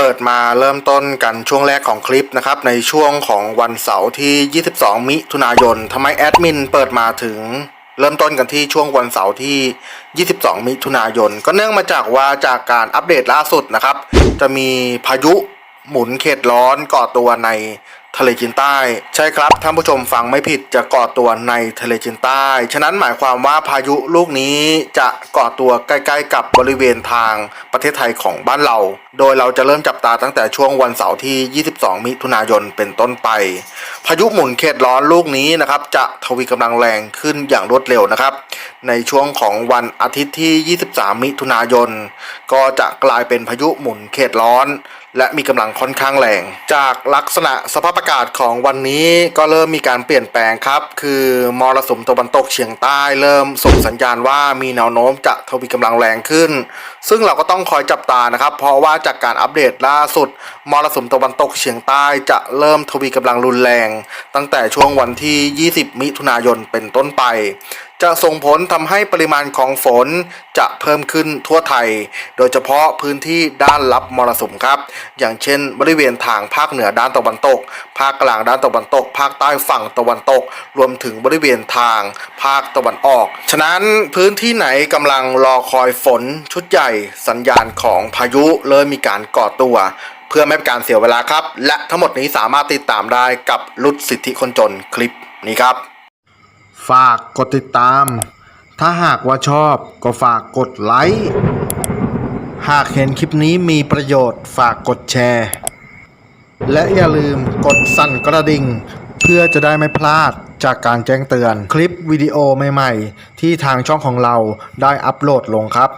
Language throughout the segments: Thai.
เปิดมาเริ่มต้นกันช่วงแรกของคลิปนะครับ ในช่วงของวันเสาร์ที่ 22 มิถุนายนทำไมแอดมินเปิดมาถึงเริ่มต้นกันที่ช่วงวันเสาร์ที่ 22 มิถุนายน ก็เนื่องมาจากว่าจากการอัปเดตล่าสุดนะครับ จะมีพายุหมุนเขตร้อนก่อตัวใน ทะเลจีนใต้ ใช่ครับท่านผู้ชมฟังไม่ผิดจะก่อตัวในทะเลจีนใต้ ฉะนั้นหมายความว่าพายุลูกนี้จะก่อตัวใกล้ๆกับบริเวณทางประเทศไทยของบ้านเรา โดยเราจะเริ่มจับตาตั้งแต่ช่วงวันเสาร์ที่ 22 มิถุนายนเป็นต้นไป พายุหมุนเขตร้อนลูกนี้นะครับจะทวีกำลังแรงขึ้นอย่างรวดเร็วนะครับ ในช่วงของวันอาทิตย์ที่ 23 มิถุนายน ก็จะกลายเป็นพายุหมุนเขตร้อนและมีกำลังค่อนข้างแรง จากลักษณะสภาพอากาศของวันนี้ก็เริ่มมีการเปลี่ยนแปลงครับ คือมรสุมตะวันตกเฉียงใต้เริ่มส่งสัญญาณว่ามีแนวโน้มจะทวีกำลังแรงขึ้น ซึ่งเราก็ต้องคอยจับตานะครับ เพราะว่าจากการอัปเดตล่าสุดมรสุมตะวันตกเฉียงใต้จะเริ่มทวีกำลังรุนแรง ตั้งแต่ช่วงวันที่ 20 มิถุนายนเป็นต้นไป จะส่งผลทำให้ปริมาณของฝนจะเพิ่มขึ้นทั่วไทย โดยเฉพาะพื้นที่ด้านรับมรสุมครับ อย่างเช่น บริเวณทางภาคเหนือด้านตะวันตก ภาคกลางด้านตะวันตก ภาคใต้ฝั่งตะวันตก รวมถึงบริเวณทางภาคตะวันออก ฉะนั้นพื้นที่ไหนกำลังรอคอยฝนชุดใหญ่ สัญญาณของพายุเริ่มมีการก่อตัวเพื่อไม่เป็นการเสียเวลาครับ และทั้งหมดนี้สามารถติดตามได้กับรุดสิทธิคนจนคลิปนี้ครับ ฝากกดติดตาม ถ้าหากว่าชอบก็ฝากกดไลค์ หากเห็นคลิปนี้มีประโยชน์ฝากกดแชร์ และอย่าลืมกดสั่นกระดิ่ง เพื่อจะได้ไม่พลาดจากการแจ้งเตือนคลิปวิดีโอใหม่ ๆ ที่ทางช่องของเราได้อัปโหลดลงครับ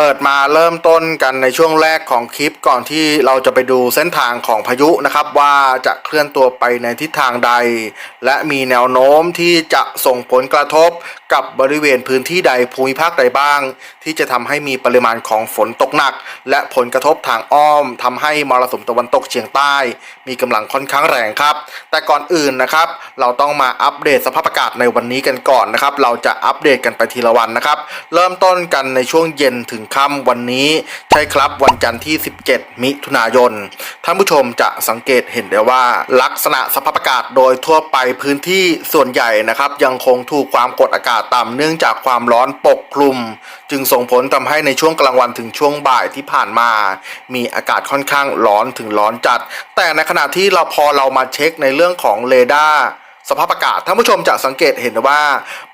เปิดมาเริ่มต้นกันในช่วงแรกของคลิปก่อนที่เราจะไปดูเส้นทางของพายุนะครับ ว่าจะเคลื่อนตัวไปในทิศทางใด และมีแนวโน้มที่จะส่งผลกระทบกับบริเวณพื้นที่ใดภูมิภาคใดบ้าง ที่จะทำให้มีปริมาณของฝนตกหนัก และผลกระทบทางอ้อมทำให้มรสุมตะวันตกเฉียงใต้ มีกำลังค่อนข้างแรงครับ แต่ก่อนอื่นนะครับ เราต้องมาอัปเดตสภาพอากาศในวันนี้กันก่อนนะครับ เราจะอัปเดตกันไปทีละวันนะครับ เริ่มต้นกันในช่วงเย็นถึงค่ำวันนี้ใช่ครับวันจันทร์ที่ 17 มิถุนายน ท่านผู้ชมจะสังเกตเห็นได้ว่า ลักษณะสภาพอากาศโดยทั่วไปพื้นที่ส่วนใหญ่นะครับ ยังคงถูกความกดอากาศต่ำเนื่องจากความร้อนปกคลุม จึงส่งผลทำให้ในช่วงกลางวันถึงช่วงบ่ายที่ผ่านมา มีอากาศค่อนข้างร้อนถึงร้อนจัด แต่ในขณะที่เราพอเรามาเช็คในเรื่องของเรดาร์ สภาพอากาศท่านผู้ชมจะสังเกตเห็นว่า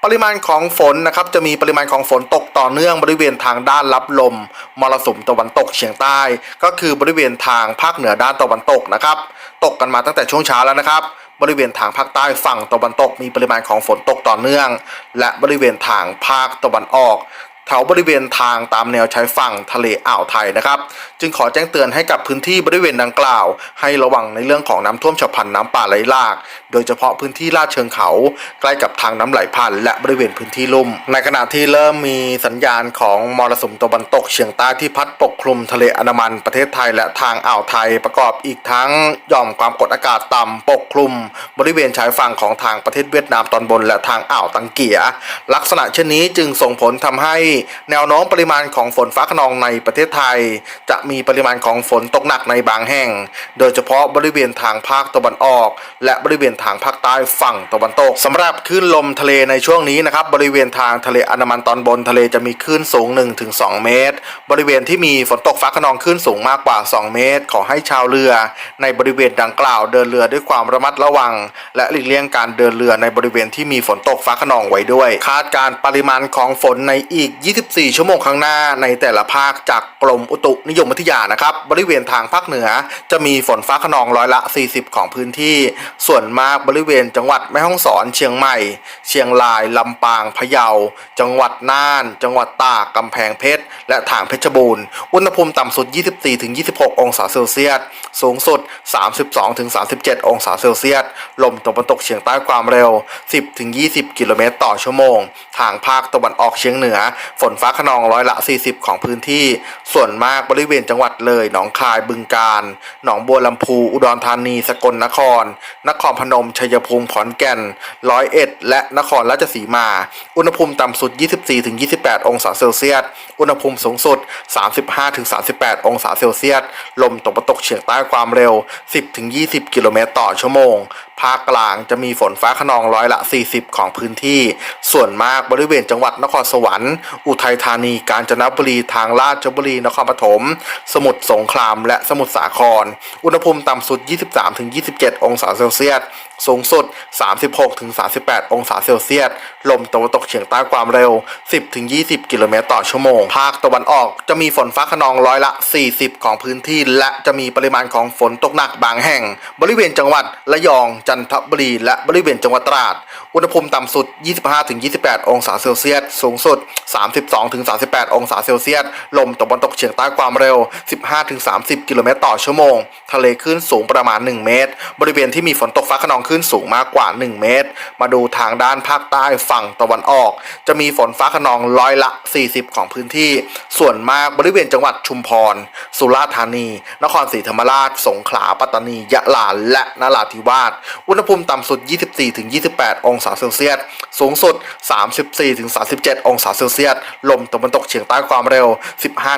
ปริมาณของฝนนะครับจะมีปริมาณของฝนตกต่อเนื่องบริเวณทางด้านรับลมมรสุมตะวันตกเฉียงใต้ ก็คือบริเวณทางภาคเหนือด้านตะวันตกนะครับตกกันมาตั้งแต่ช่วงเช้าแล้วนะครับ บริเวณทางภาคใต้ฝั่งตะวันตกมีปริมาณของฝนตกต่อเนื่อง และบริเวณทางภาคตะวันออก แถวบริเวณทางตามแนวชายฝั่งทะเลอ่าวไทยนะครับ จึงขอแจ้งเตือนให้กับพื้นที่บริเวณดังกล่าว ให้ระวังในเรื่องของน้ำท่วมฉับพลันน้ำป่าไหลหลาก โดยเฉพาะพื้นที่ลาดเชิงเขา ใกล้กับทางน้ำไหลผ่านและบริเวณพื้นที่ลุ่ม ในขณะที่เริ่มมีสัญญาณของมรสุมตะวันตกเฉียงใต้ที่พัดปกคลุมทะเลอันดามันประเทศไทยและทางอ่าวไทยประกอบอีกทั้งหย่อมความกดอากาศต่ำปกคลุม บริเวณชายฝั่งของทางประเทศเวียดนามตอนบน และทางอ่าวตังเกีย ลักษณะเช่นนี้จึงส่งผลทำให้แนวโน้มปริมาณของฝนฟ้าขนองในประเทศไทย จะมีปริมาณของฝนตกหนักในบางแห่ง โดยเฉพาะบริเวณทางภาคตะวันออก และบริเวณทางภาคใต้ฝั่งตะวันตกสำหรับคลื่นลมทะเลในช่วงนี้นะครับบริเวณทางทะเลอันดามันตอนบนทะเลจะมีคลื่นสูง 1-2 เมตร บริเวณที่มีฝนตกฟ้าขนองคลื่นสูงมากกว่า 2 เมตร ขอให้ชาวเรือ ในบริเวณดังกล่าวเดินเรือด้วยความระมัดระวัง และหลีกเลี่ยงการเดินเรือในบริเวณที่มีฝนตกฟ้าขนองไว้ด้วย คาดการปริมาณของฝนในอีก24 ชั่วโมงข้างหน้าในแต่ละภาคจากกรมอุตุนิยมวิทยานะครับ บริเวณทางภาคเหนือจะมีฝนฟ้าขนองร้อยละ 40 ของพื้นที่ ส่วนมากบริเวณจังหวัดแม่ฮ่องสอนเชียงใหม่ เชียงราย ลำปาง พะเยา จังหวัดน่าน จังหวัดตาก กำแพงเพชร และทางเพชรบูรณ์ อุณหภูมิต่ำสุด 24-26 องศาเซลเซียส สูงสุด 32-37 องศาเซลเซียส ลมตะวันตกเฉียงใต้ความเร็ว 10-20 กิโลเมตรต่อชั่วโมง ทางภาคตะวันออกเฉียงเหนือฝนฟ้าขนองร้อยละ 40 ของพื้นที่ ส่วนมากบริเวณจังหวัดเลย หนองคายบึงกาฬหนองบัวลำพู อุดรธานี สกลนคร นครพนม ชัยภูมิขอนแก่นร้อยเอ็ดและนครราชสีมา อุณหภูมิต่ำสุด 24-28 องศาเซลเซียส อุณหภูมิสูงสุด 35-38 องศาเซลเซียส ลมตกตกเฉียงใต้ความเร็ว 10-20 กิโลเมตรต่อชั่วโมง ภาคกลางจะมีฝนฟ้าขนองร้อยละ 40 ของพื้นที่ ส่วนมากบริเวณจังหวัดนครสวรรค์ อุทัยธานี กาญจนบุรี ทางราชบุรี นครปฐม สมุทรสงคราม และสมุทรสาคร อุณหภูมิต่ำสุด 23-27 องศาเซลเซียสสูงสุด 36-38 องศาเซลเซียส ลมตะวันตกเฉียงใต้ความเร็ว 10-20 กิโลเมตรต่อชั่วโมง ภาคตะวันออกจะมีฝนฟ้าขนองร้อยละ 40 ของพื้นที่ และจะมีปริมาณของฝนตกหนักบางแห่ง บริเวณจังหวัดระยอง จันทบุรี และบริเวณจังหวัดตราด อุณหภูมิต่ำสุด 25-28 องศาเซลเซียส สูงสุด 32-38 องศาเซลเซียส ลมตะวันตกเฉียงใต้ความเร็ว 15-30 กิโลเมตรต่อชั่วโมง ทะเลคลื่นสูงประมาณ 1 เมตร บริเวณที่มีฝนตกฟ้าขนองคลื่นสูงมากกว่า 1 เมตร มาดูทางด้านภาคใต้ฝั่งตะวันออก จะมีฝนฟ้าขนองร้อยละ 40 ของพื้นที่ ส่วนมากบริเวณจังหวัดชุมพร สุราษฎร์ธานี นครศรีธรรมราช สงขลา ปัตตานี ยะลา และนราธิวาส อุณหภูมิต่ำสุด 24-28 องศาเซลเซียส สูงสุด 34-37 องศาเซลเซียส ลมตะวันตกเฉียงใต้ความเร็ว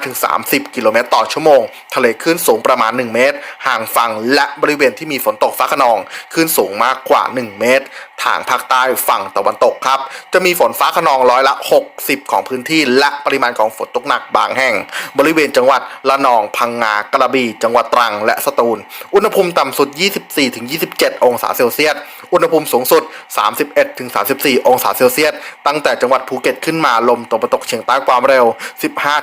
15-30 กิโลเมตรต่อชั่วโมง ทะเลคลื่นสูงประมาณ 1 เมตร ห่างฝั่งและบริเวณที่มีฝนตกฟ้าขนองคลื่นสูงมากกว่า 1 เมตร ทางภาคใต้ฝั่งตะวันตกครับ จะมีฝนฟ้าขนองร้อยละ 60 ของพื้นที่ และปริมาณของฝนตกหนักบางแห่ง บริเวณจังหวัดละนองพังงากระบี่จังหวัดตรังและสตูล อุณหภูมิต่ำสุด 24-27 องศาเซลเซียสอุณหภูมิสูงสุด 31-34 องศาเซลเซียส ตั้งแต่จังหวัดภูเก็ตขึ้นมาลมตะวันตกเฉียงใต้ความเร็ว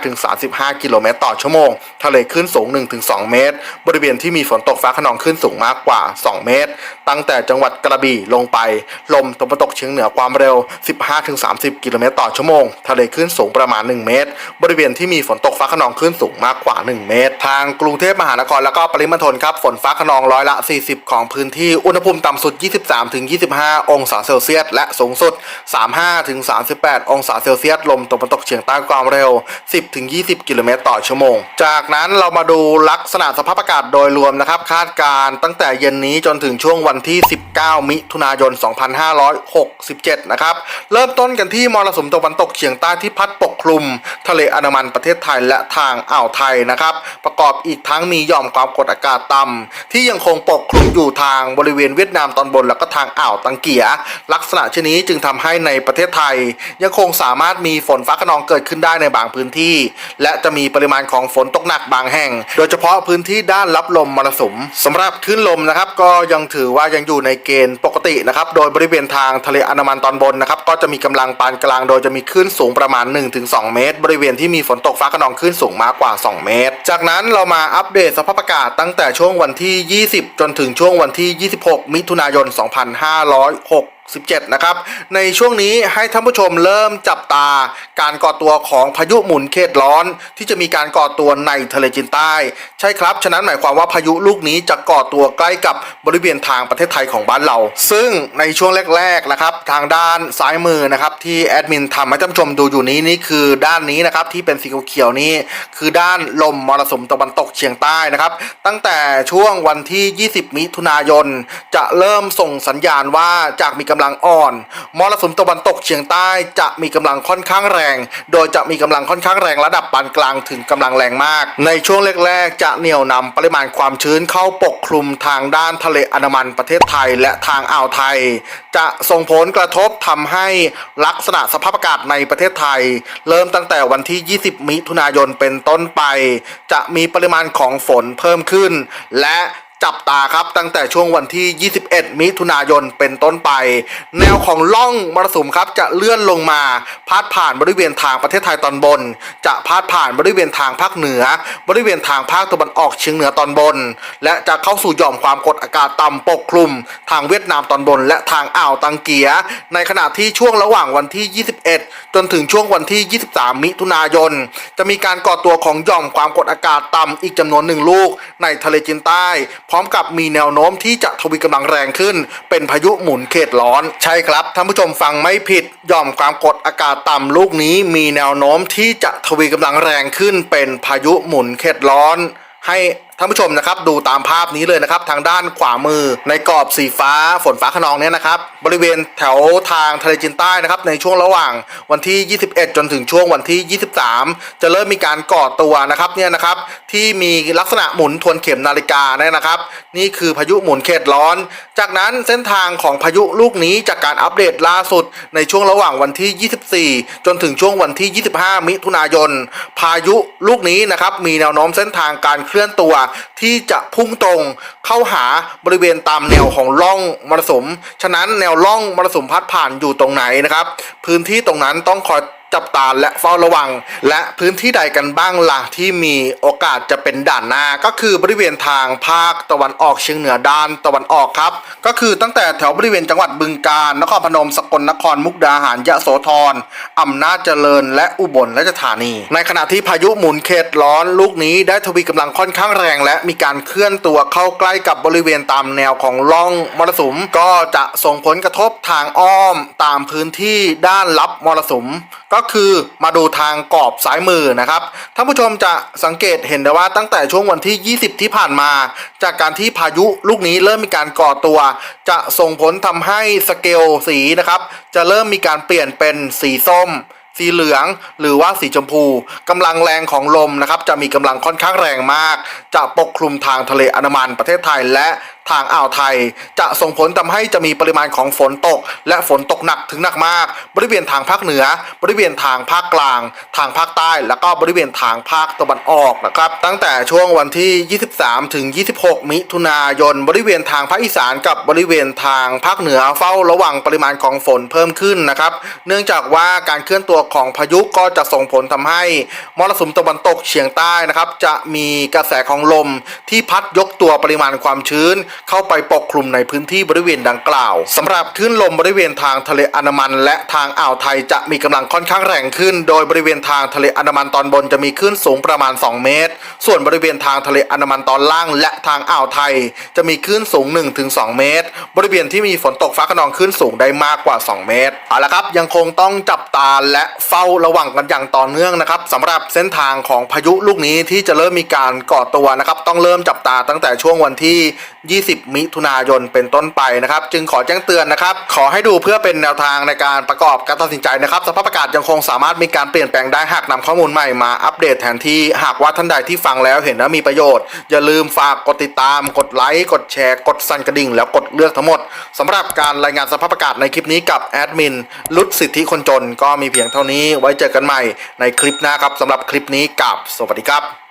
15-35 กิโลเมตรต่อชั่วโมง ทะเลคลื่นสูง 1-2 เมตร บริเวณที่มีฝนตกฟ้าขนองคลื่นสูงมากกว่า 2 เมตร ตั้งแต่จังหวัดกระบี่ลงไป ลมตะวันตกเฉียงเหนือความเร็ว 15-30 กิโลเมตรต่อชั่วโมง ทะเลคลื่นสูงประมาณ 1 เมตร บริเวณที่มีฝนตกฟ้าขนองคลื่นสูงมากกว่า 1 เมตร ทางกรุงเทพมหานครแล้วก็ปริมณฑลครับ ฝนฟ้าขนองร้อยละ 40 ของพื้นที่ อุณหภูมิต่ำสุด23-25 องศาเซลเซียส และสูงสุด 35-38 องศาเซลเซียส ลมตะวันตกเฉียงใต้ความเร็ว 10-20 กิโลเมตรต่อชั่วโมง จากนั้นเรามาดูลักษณะสภาพอากาศโดยรวมนะครับ คาดการณ์ตั้งแต่เย็นนี้จนถึงช่วงวันที่ 19 มิถุนายน 2567 นะครับ เริ่มต้นกันที่มรสุมตะวันตกเฉียงใต้ที่พัดปกคลุม ทะเลอันดามันประเทศไทยและทางอ่าวไทยนะครับ ประกอบอีกทั้งมีหย่อมความกดอากาศต่ำที่ยังคงปกคลุมอยู่ทางบริเวณเวียดนามตอนบนแล้วก็ ทางอ่าวตังเกีย ลักษณะเช่นนี้จึงทำให้ในประเทศไทย ยังคงสามารถมีฝนฟ้าขนองเกิดขึ้นได้ในบางพื้นที่ และจะมีปริมาณของฝนตกหนักบางแห่ง โดยเฉพาะพื้นที่ด้านรับลมมรสุมสำหรับคลื่นลมนะครับ ก็ยังถือว่ายังอยู่ในเกณฑ์ปกตินะครับ โดยบริเวณทางทะเลอันดามันตอนบนนะครับ ก็จะมีกำลังปานกลาง โดยจะมีคลื่นสูงประมาณ 1-2 เมตร บริเวณที่มีฝนตกฟ้าขนองคลื่นสูงมากกว่า 2 เมตร จากนั้นเรามาอัปเดตสภาพอากาศตั้งแต่ช่วงวันที่ 20 จนถึงช่วงวันที่ 26 มิถุนายน2506 17 นะครับ ในช่วงนี้ให้ท่านผู้ชมเริ่มจับตาการก่อตัวของพายุหมุนเขตร้อน ที่จะมีการก่อตัวในทะเลจีนใต้ ใช่ครับ ฉะนั้นหมายความว่าพายุลูกนี้จะก่อตัวใกล้กับบริเวณทางประเทศไทยของบ้านเรา ซึ่งในช่วงแรกๆนะครับทางด้านซ้ายมือนะครับที่แอดมินทำให้ท่านผู้ชมดูอยู่นี้นี่คือด้านนี้นะครับที่เป็นสีเขียวๆนี้คือด้านลมมรสุมตะวันตกเฉียงใต้นะครับ ตั้งแต่ช่วงวันที่ 20 มิถุนายน จะเริ่มส่งสัญญาณว่าจากมีกำลังอ่อน มรสุมตะวันตกเฉียงใต้จะมีกำลังค่อนข้างแรง โดยจะมีกำลังค่อนข้างแรงระดับปานกลางถึงกำลังแรงมาก ในช่วงแรกๆ จะเหนี่ยวนำปริมาณความชื้นเข้าปกคลุมทางด้านทะเลอันดามันประเทศไทยและทางอ่าวไทย จะส่งผลกระทบทำให้ลักษณะสภาพอากาศในประเทศไทย เริ่มตั้งแต่วันที่ 20 มิถุนายนเป็นต้นไป จะมีปริมาณของฝนเพิ่มขึ้น และ จับตาครับตั้งแต่ช่วงวันที่ 21 มิถุนายนเป็นต้นไป แนวของล่องมรสุมครับจะเลื่อนลงมา พาดผ่านบริเวณทางประเทศไทยตอนบน จะพาดผ่านบริเวณทางภาคเหนือ บริเวณทางภาคตะวันออกเฉียงเหนือตอนบน และจะเข้าสู่หย่อมความกดอากาศต่ำปกคลุม ทางเวียดนามตอนบน และทางอ่าวตังเกีย ในขณะที่ช่วงระหว่างวันที่ 21 จนถึงช่วงวันที่ 23 มิถุนายน จะมีการก่อตัวของหย่อมความกดอากาศต่ำอีกจำนวนหนึ่งลูกในทะเลจีนใต้ร้อมกับมีแนวโน้มที่จะทวีกำลังแรงขึ้น เป็นพายุหมุนเขตร้อน ใช่ครับท่านผู้ชมฟังไม่ผิดย่อมความกดอากาศต่ำลูกนี้ มีแนวโน้มที่จะทวีกำลังแรงขึ้น เป็นพายุหมุนเขตร้อน ให้านผู้ชมนะครับดูตามภาพนี้เลยนะครับทางด้านขวามือในกรอบสีฟ้าฝนฟ้าขนองเนี่ยนะครับบริเวณแถวทางทะเลจีนใต้นะครับในช่วงระหว่างวันที่ 21 จนถึงช่วงวันที่ 23 จะเริ่มมีการก่อตัวนะครับเนี่ยนะครับที่มีลักษณะหมุนทวนเข็มนาฬิกาเนี่ยนะครับ นี่คือพายุหมุนเขตร้อน จากนั้นเส้นทางของพายุลูกนี้จากการอัปเดตล่าสุด ในช่วงระหว่างวันที่ 24 จนถึงช่วงวันที่ 25 มิถุนายน พายุลูกนี้นะครับมีแนวโน้มเส้นทางการเคลื่อนตัวที่จะพุ่งตรงเข้าหาบริเวณตามแนวของร่องมรสุม ฉะนั้นแนวร่องมรสุมพัดผ่านอยู่ตรงไหนนะครับ พื้นที่ตรงนั้นต้องคอย จับตาและเฝ้าระวัง และพื้นที่ใดกันบ้างล่ะที่มีโอกาสจะเป็นด่านหน้าก็คือบริเวณทางภาคตะวันออกเฉียงเหนือด้านตะวันออกครับ ก็คือตั้งแต่แถวบริเวณจังหวัดบึงกาฬนครพนมสกลนครมุกดาหารยะโสธรอำนาจเจริญ และอุบลราชธานี ในขณะที่พายุหมุนเขตร้อนลูกนี้ได้ทวีกำลังค่อนข้างแรง และมีการเคลื่อนตัวเข้าใกล้กับบริเวณตามแนวของร่องมรสุมก็จะส่งผลกระทบทางอ้อมตามพื้นที่ด้านรับมรสุม ก็คือมาดูทางกรอบซ้ายมือนะครับท่านผู้ชมจะสังเกตเห็นได้ว่าตั้งแต่ช่วงวันที่ 20 ที่ผ่านมา จากการที่พายุลูกนี้เริ่มมีการก่อตัว จะส่งผลทำให้สเกลสีนะครับ จะเริ่มมีการเปลี่ยนเป็นสีส้มสีเหลืองหรือว่าสีชมพูกำลังแรงของลมนะครับ จะมีกำลังค่อนข้างแรงมาก จะปกคลุมทางทะเลอันดามันประเทศไทยและ ทางอ่าวไทย จะส่งผลทำให้จะมีปริมาณของฝนตก และฝนตกหนักถึงหนักมาก บริเวณทางภาคเหนือ บริเวณทางภาคกลาง ทางภาคใต้ แล้วก็บริเวณทางภาคตะวันออกนะครับ ตั้งแต่ช่วงวันที่ 23 ถึง 26 มิถุนายน บริเวณทางภาคอีสานกับบริเวณทางภาคเหนือเฝ้าระวังปริมาณของฝนเพิ่มขึ้นนะครับ เนื่องจากว่าการเคลื่อนตัวของพายุก็จะส่งผลทำให้มรสุมตะวันตกเฉียงใต้นะครับ จะมีกระแสของลมที่พัดยกตัวปริมาณความชื้นเข้าไปปกคลุมในพื้นที่บริเวณดังกล่าวสำหรับคลื่นลมบริเวณทางทะเลอันดามัน และทางอ่าวไทยจะมีกำลังค่อนข้างแรงขึ้น โดยบริเวณทางทะเลอันดามันตอนบนจะมีคลื่นสูงประมาณ 2 เมตร ส่วนบริเวณทางทะเลอันดามันตอนล่าง และทางอ่าวไทย จะมีคลื่นสูง 1-2 เมตร บริเวณที่มีฝนตกฟ้าขนองคลื่นสูงได้มากกว่า 2 เมตรเอาละครับยังคงต้องจับตาและเฝ้าระวังกันอย่างต่อเนื่องนะครับสำหรับเส้นทางของพายุลูกนี้ที่จะเริ่มมีการก่อตัวนะครับต้องเริ่มจับตาตั้งแต่ช่วงวันที่20 มิถุนายนเป็นต้นไปนะครับ จึงขอแจ้งเตือนนะครับ ขอให้ดูเพื่อเป็นแนวทางในการประกอบการตัดสินใจนะครับ สภาพอากาศยังคงสามารถมีการเปลี่ยนแปลงได้หากนำข้อมูลใหม่มาอัปเดตแทนที่หากว่าท่านใดที่ฟังแล้วเห็นว่ามีประโยชน์ อย่าลืมฝากกดติดตาม กดไลค์กดแชร์ กดสั่นกระดิ่ง แล้วกดเลือกทั้งหมดสำหรับการรายงานสภาพอากาศในคลิปนี้กับแอดมินลุดสิทธิคนจนก็มีเพียงเท่านี้ไว้เจอกันใหม่ในคลิปหน้าครับสำหรับคลิปนี้กับสวัสดีครับ